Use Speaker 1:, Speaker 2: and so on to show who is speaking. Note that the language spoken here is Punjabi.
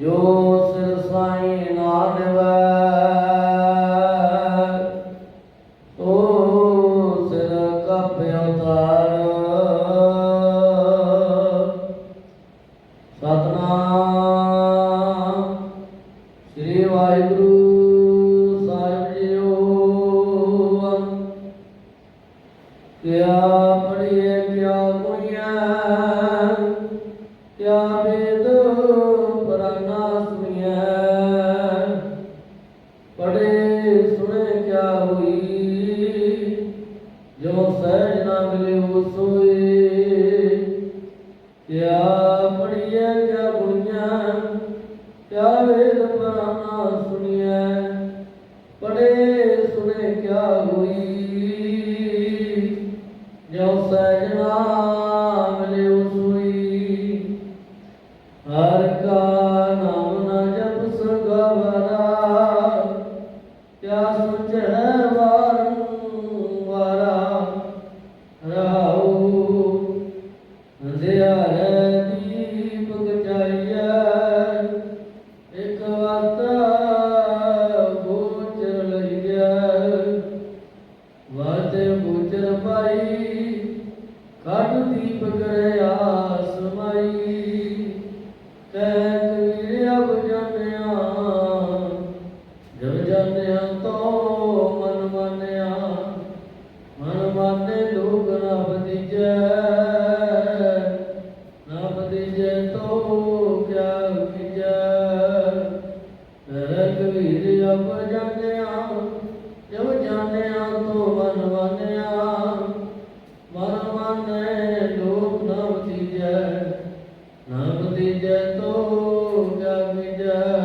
Speaker 1: ਜੋ ਸਿਰ ਸਾਈ ਨਾ ਦੇਵੈ ਤੋ ਸਿਰ ਕਪ ਅਵਤਾਰ ਸਤਨਾਮ ਸ੍ਰੀ ਵਾਹਿਗੁਰੂ ਸਾਹਿਬ ਜੀਓ। ਕਿਆ ਕਿਆ ਹੋਈ। ਜੋ ਸਹਿਜ ਨਾ ਮਿਲਿਓ ਸੋਈ ਕਿਆ ਪੜੀਏ ਕਿਆ ਗੁਣੀਐ ਕਿਆ ਵੇਦ ਪੁਰਾਨਾ ਦੀਪਕ ਰਿਆ ਸਮਾਈ ਕਹਿ uh